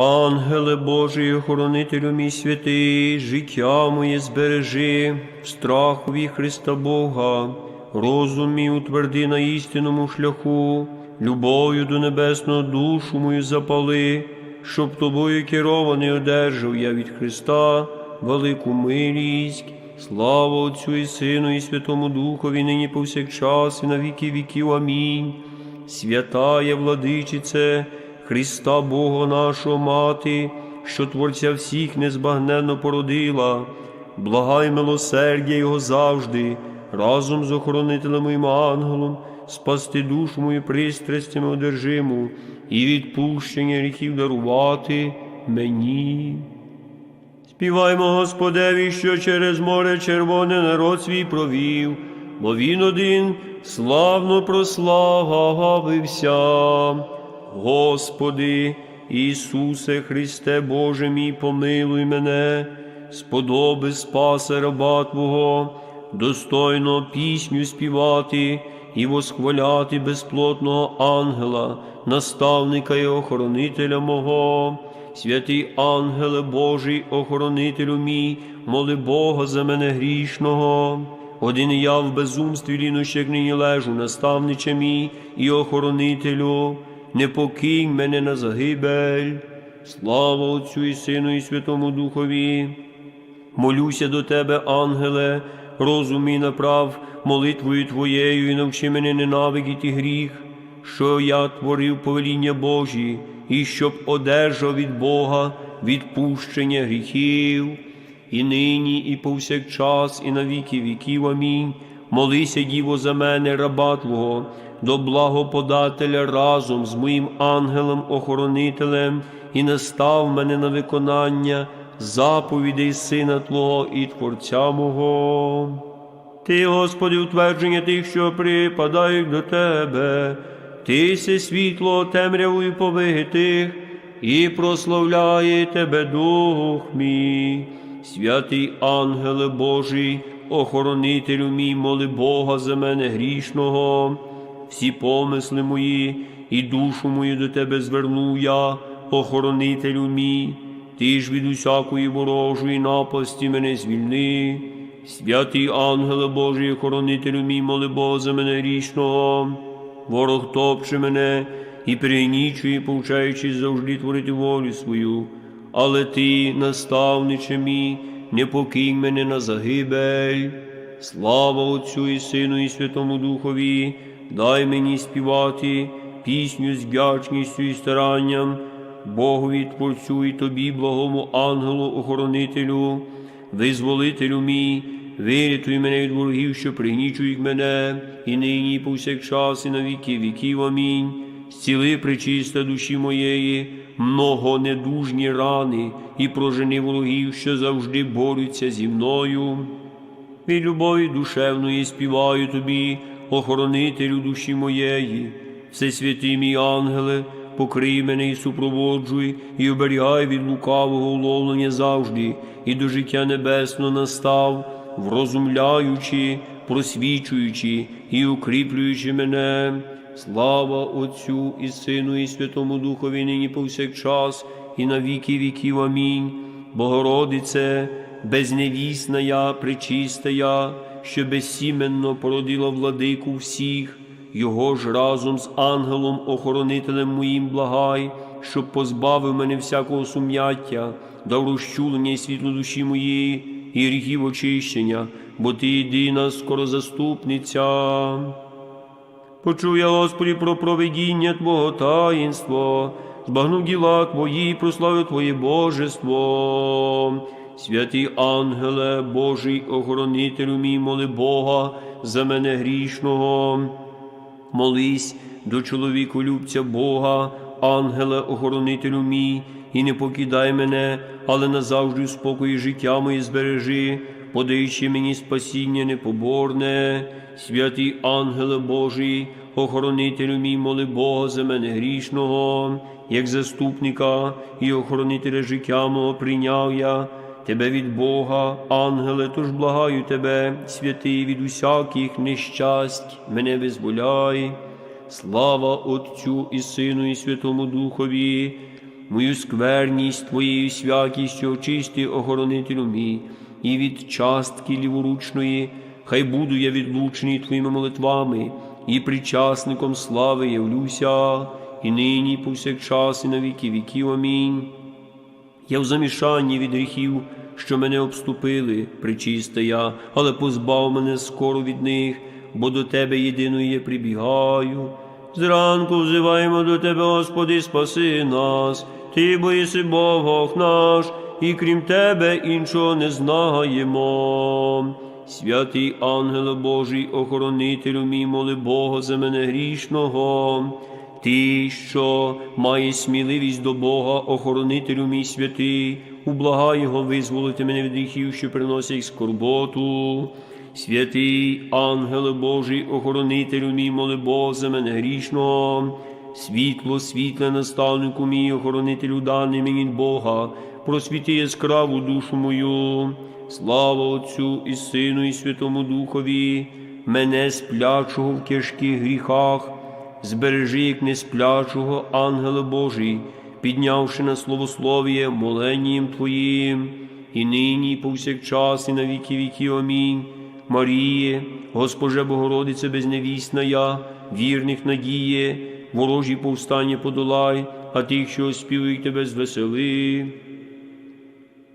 Ангеле Божий, охоронителю мій святий, життя моє збережи, в страхові Христа Бога, розум мій утверди на істинному шляху, любов'ю до небесного душу мою запали, щоб тобою керований одержав я від Христа велику милість. Слава Отцю і Сину, і Святому Духові, нині повсякчас, і на віки віків. Амінь. Святая владичице, Христа Бога нашого Мати, що Творця всіх незбагненно породила, благай милосердя Його завжди, разом з охоронителем моїм ангелом, спасти душу мою пристрастями одержиму і відпущення гріхів дарувати мені. Співаймо Господеві, що через море червоне народ свій провів, бо він один славно прославився. Господи, Ісусе Христе Боже мій, помилуй мене, сподоби спаси раба Твого, достойно пісню співати і восхваляти безплотного ангела, наставника і охоронителя мого. Святий ангеле Божий, охоронителю мій, моли Бога за мене грішного. Один я в безумстві лінощах нині лежу, наставниче мій і охоронителю, не покинь мене на загибель. Слава Отцю і Сину, і Святому Духові. Молюся до Тебе, ангеле, розум мій направ молитвою Твоєю і навчи мене ненавидіти гріх, що я творив повеління Божі, і щоб одержав від Бога відпущення гріхів, і нині, і повсякчас, і на віки віків. Амінь. Молися, Діво, за мене, раба Твого, до благоподателя разом з моїм ангелом-охоронителем, і настав мене на виконання заповідей Сина Твого і Творця мого. Ти, Господи, утвердження тих, що припадають до Тебе, Ти си світло темрявою повитих, і прославляє Тебе Дух мій, святий ангеле Божий, охоронителю мій, моли Бога за мене грішного, всі помисли мої і душу мою до Тебе зверну я, охоронителю мій, Ти ж від усякої ворожої напасті мене звільни. Святий ангеле Божий, охоронителю мій, моли Бога за мене грішного, ворог топче мене і перегнічує, повчаючись завжди творити волю свою, але ти, наставниче мій, не покинь мене на загибель. Слава Отцю і Сину, і Святому Духові, дай мені співати пісню з вдячністю і старанням, Богові Творцю і тобі, благому ангелу, охоронителю визволителю мій, вирятуй мене від ворогів, що пригнічують мене, і нині, і повсякчас, і на віки віків. Амінь. Зціли причиста душі моєї, много недужні рани, і прожени ворогів, що завжди борються зі мною. Від любові душевної співаю тобі, охоронителю душі моєї, всесвятий мій ангеле, покрий мене і супроводжуй, і оберігай від лукавого уловлення завжди, і до життя небесного настав, врозумляючи, просвічуючи і укріплюючи мене. Слава Отцю і Сину, і Святому Духові нині повсякчас, і на віки віків. Амінь. Богородице, безневісна я, пречиста я, що безсіменно породила владику всіх, його ж разом з ангелом-охоронителем моїм благай, щоб позбавив мене всякого сум'яття, дав розчулення і світло душі моєї, і гріхів очищення, бо ти єдина скорозаступниця. Почув я, Господі, про проведіння Твого таїнство, збагнув діла Твої, прославив Твоє Божество. Святий ангеле Божий, охоронителю мій, моли Бога за мене грішного. Молись до чоловіку любця Бога, ангеле, охоронителю мій, і не покидай мене, але назавжди в спокої життя моє збережи, подаючи мені спасіння непоборне, святий ангеле Божий, охоронителю мій, моли Бога за мене грішного, як заступника і охоронителя життя мого прийняв я. Тебе від Бога, ангеле, тож благаю тебе, святий від усяких нещасть, мене визволяй. Слава Отцю і Сину, і Святому Духові, мою скверність Твоєю святістю очисти, охоронителю мій, і від частки ліворучної, хай буду я відлучений Твоїми молитвами, і причасником слави явлюся, і нині, і повсякчас, і на віки віків. Амінь. Я в замішанні від гріхів, що мене обступили, причиста я, але позбав мене скоро від них, бо до Тебе єдиної я прибігаю. Зранку взиваємо до Тебе, Господи, спаси нас, Ти боїси Бог наш, і крім Тебе іншого не знаємо. Святий ангеле Божий, охоронителю мій, моли Бога за мене грішного. Ти, що маєш сміливість до Бога, охоронителю мій святий, ублагай його визволити мене від гріхів, що приносять скорботу. Святий ангеле Божий, охоронителю мій, моли Бога за мене грішного. Світло, світле наставнику мій, охоронителю даний мені Бога, просвіти яскраву душу мою. Слава Отцю і Сину, і Святому Духові, мене сплячого в тяжких гріхах збережи, як несплячого ангела Божий, піднявши на словослов'я моленням Твоїм, і нині, і повсякчас, і на віки віків. Амінь. Маріє, Госпоже Богородице безневісна я, вірних надіє, ворожі повстання подолай, а тих, що оспівують тебе, звесели.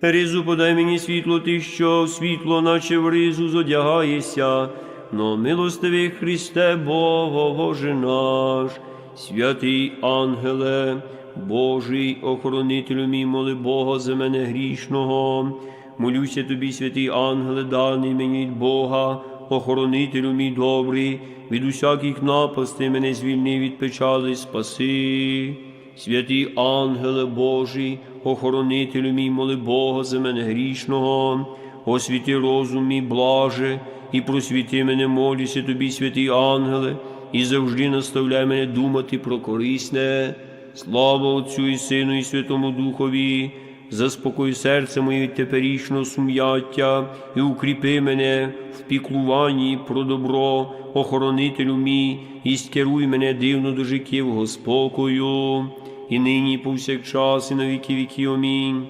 Ризу подай мені світло ти, що світло, наче в ризу зодягаєшся, но милостивий Христе, Боже наш, святий ангеле, Божий охоронителю мій, моли Бога за мене грішного. Молюся тобі, святий ангеле, даний мені від Бога, охоронителю мій добрий, від усяких напастей мене звільни від печали, спаси. Святий ангеле Божий, охоронителю мій, моли Бога за мене грішного, освіти розум мій блаже, і просвіти мене, молюся тобі, святий ангеле, і завжди наставляй мене думати про корисне. Слава Отцю і Сину, і Святому Духові, заспокой серце моє від теперішнього сум'яття, і укріпи мене в піклуванні про добро, охоронителю мій, і скеруй мене дивно до життєвого спокою, і нині, повсякчас, і на віки віки. Амінь.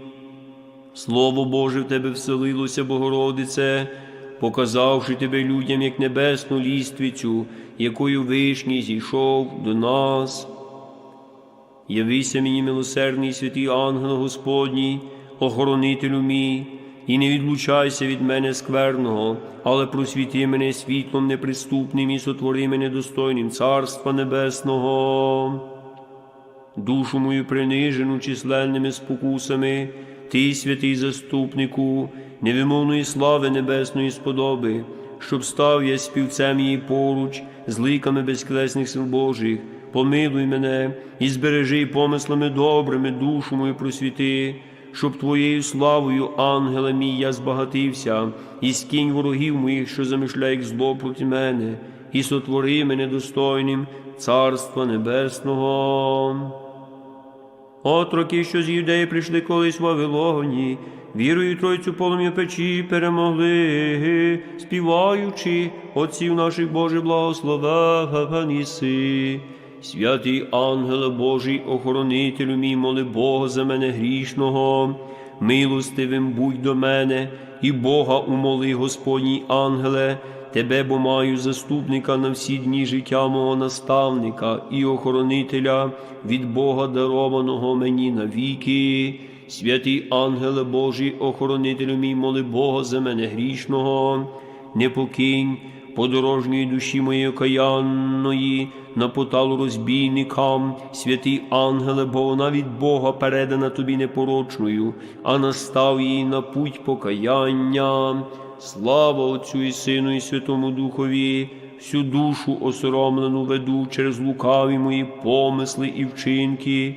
Слово Боже в тебе вселилося, Богородице, показавши тебе людям як небесну ліствицю, якою вишній зійшов до нас. Явися мені, милосердний святий ангел Господній, охоронителю мій, і не відлучайся від мене скверного, але просвіти мене світлом неприступним і сотвори мене достойним Царства Небесного. Душу мою принижену численними спокусами, ти, святий заступнику, невимовної слави небесної сподоби, щоб став я співцем її поруч з ликами безкресних сил Божих, помилуй мене і збережи помислами добрими душу мою просвіти, щоб Твоєю славою, ангела мій, я збагатився, і скинь ворогів моїх, що замишляють зло проти мене, і сотвори мене достойним Царства Небесного. Отроки, що з юдеї прийшли колись в Вавилоні, вірою Тройцю полум'я печі перемогли, співаючи отців наших Божий благословеніси. Святий ангеле Божий, охоронителю мій, моли Бога за мене грішного, милостивим будь до мене, і Бога умоли, Господній ангеле, Тебе, бо маю заступника на всі дні життя мого наставника і охоронителя від Бога дарованого мені навіки. Святий ангеле Божий, охоронителю мій, моли Бога за мене грішного, не покинь подорожньої душі моєї окаянної, на поталу розбійникам, святий ангеле, бо вона від Бога передана тобі непорочною, а настав її на путь покаяння. Слава Отцю і Сину, і Святому Духові, всю душу осоромлену веду через лукаві мої помисли і вчинки,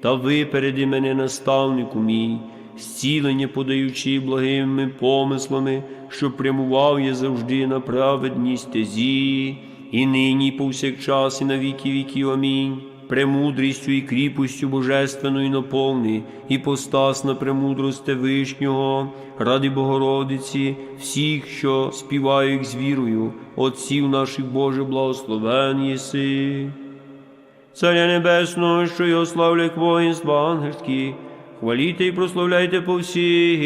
та випереди мене, наставнику мій, зцілення подаючи благими помислами, щоб прямував я завжди на праведній стезі, і нині, і повсякчас, і на віки віків. Амінь. Премудрістю і кріпостю божественною наповни, і постас на премудросте Вишнього, ради Богородиці, всіх, що співають з вірою, отців наших Боже, благословен єси. Царя Небесного, що його славлять воїнства ангельські, хваліте і прославляйте по всі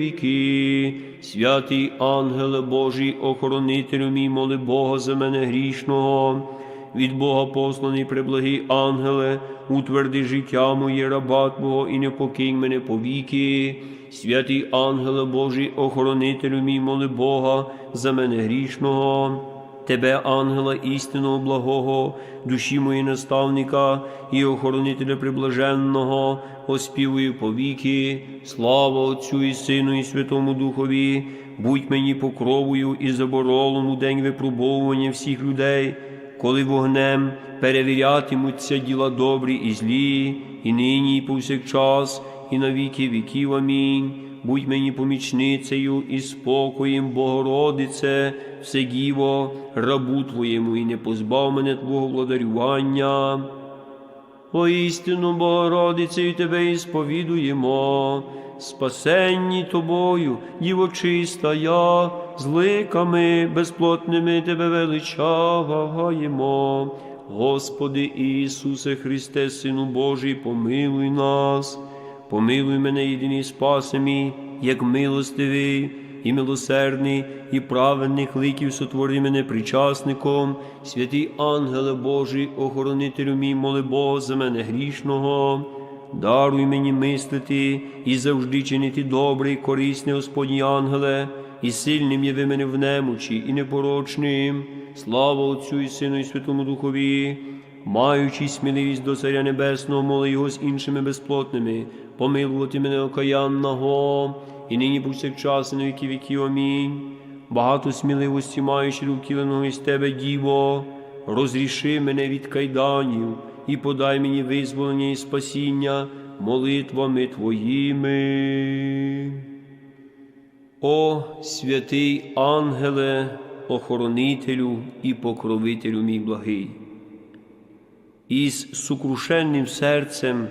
віки. Святий ангеле Божий, охоронителю мій, моли Бога за мене грішного. Від Бога посланий преблагий ангеле, утверди життя моє раба Твого і не покинь мене повіки. Святий ангеле Божий, охоронителю мій, моли Бога за мене грішного. Тебе, ангела істинного благого, душі мої наставника і охоронителя приблаженного, оспівую повіки, слава Отцю і Сину, і Святому Духові, будь мені покровою і заборолом у день випробовування всіх людей, коли вогнем перевірятимуться діла добрі і злі, і нині, і повсякчас, і на віки віків. Амінь. Будь мені помічницею і спокоєм, Богородице, все діво, рабу Твоєму, і не позбав мене Твого владарювання. Воістину, Богородицею Тебе і сповідуємо, спасенні Тобою, дівочиста я, з ликами безплотними Тебе величаємо. Господи Ісусе Христе, Сину Божий, помилуй нас. Помилуй мене, єдиний спаси мій, як милостивий і милосердний, і праведних ликів сотвори мене причасником, святий ангеле Божий, охоронителю мій, моли Бога за мене грішного. Даруй мені мислити і завжди чинити добре і корисне, Господні ангеле, і сильним яви мене в немочі, і непорочним. Слава Отцю і Сину, і Святому Духові маючи сміливість до Царя Небесного, моли його з іншими безплотними, помилувати мене окаянного, і нині повсякчас і на віки віків. Амінь. Багато сміливості маючи до втіленого із тебе, Діво, розріши мене від кайданів і подай мені визволення і спасіння молитвами Твоїми. О святий ангеле, охоронителю і покровителю мій благий із сукрушенним серцем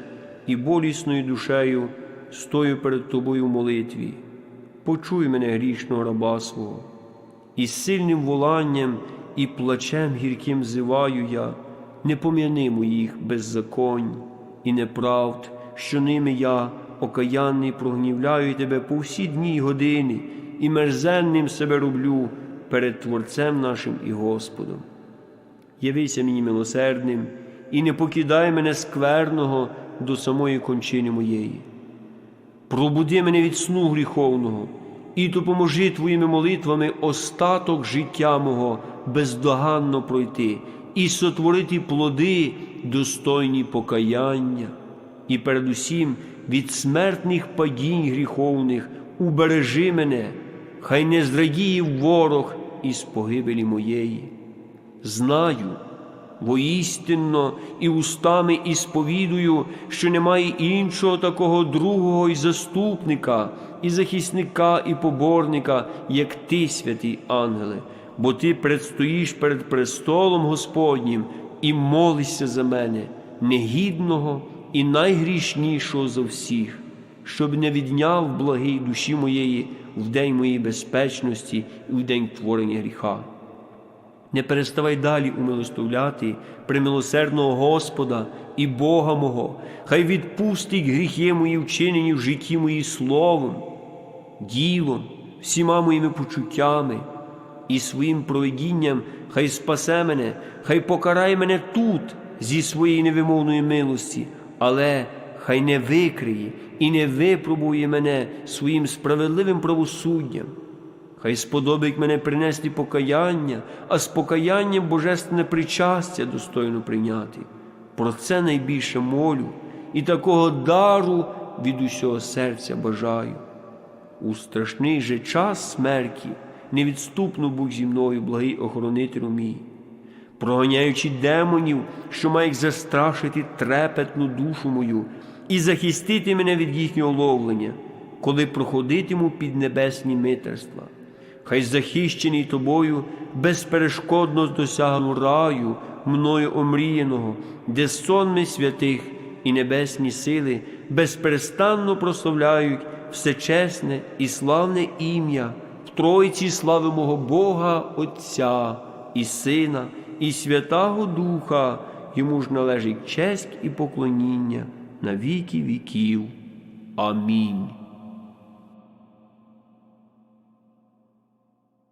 і болісною душею стою перед Тобою в молитві. Почуй мене грішного раба свого, і з сильним воланням і плачем гірким зиваю я, не пом'яни моїх беззаконь і неправд, що ними я, окаянний, прогнівляю тебе по всі дні й години, і мерзенним себе роблю перед Творцем нашим і Господом. Явися мені милосердним і не покидай мене скверного до самої кончини моєї. Пробуди мене від сну гріховного і допоможи твоїми молитвами остаток життя мого бездоганно пройти і сотворити плоди, достойні покаяння, і передусім від смертних падінь гріховних убережи мене, хай не зрадіє ворог із погибелі моєї. Знаю, воістинно і устами і сповідую, що немає іншого такого другого і заступника, і захисника, і поборника, як ти, святий ангеле, бо ти предстоїш перед престолом Господнім і молишся за мене, негідного і найгрішнішого за всіх, щоб не відняв благий душі моєї в день моєї безпечності і в день творення гріха. Не переставай далі умилостовляти примилосердного Господа і Бога мого, хай відпустить гріхи мої вчинені в житті мої словом, ділом, всіма моїми почуттями і своїм проведінням хай спасе мене, хай покарає мене тут зі своєї невимовної милості, але хай не викриє і не випробує мене своїм справедливим правосуддям. Хай сподобить мене принести покаяння, а з покаянням божественне причастя достойно прийняти. Про це найбільше молю і такого дару від усього серця бажаю. У страшний же час смерті невідступно будь зі мною, благий охоронителю мій, проганяючи демонів, що мають застрашити трепетну душу мою і захистити мене від їхнього ловлення, коли проходитиму під небесні митерства хай захищений тобою безперешкодно досягну раю, мною омріяного, де сонми святих і небесні сили безперестанно прославляють всечесне і славне ім'я в Тройці слави мого Бога Отця і Сина, і Святого Духа, йому ж належить честь і поклоніння на віки віків. Амінь.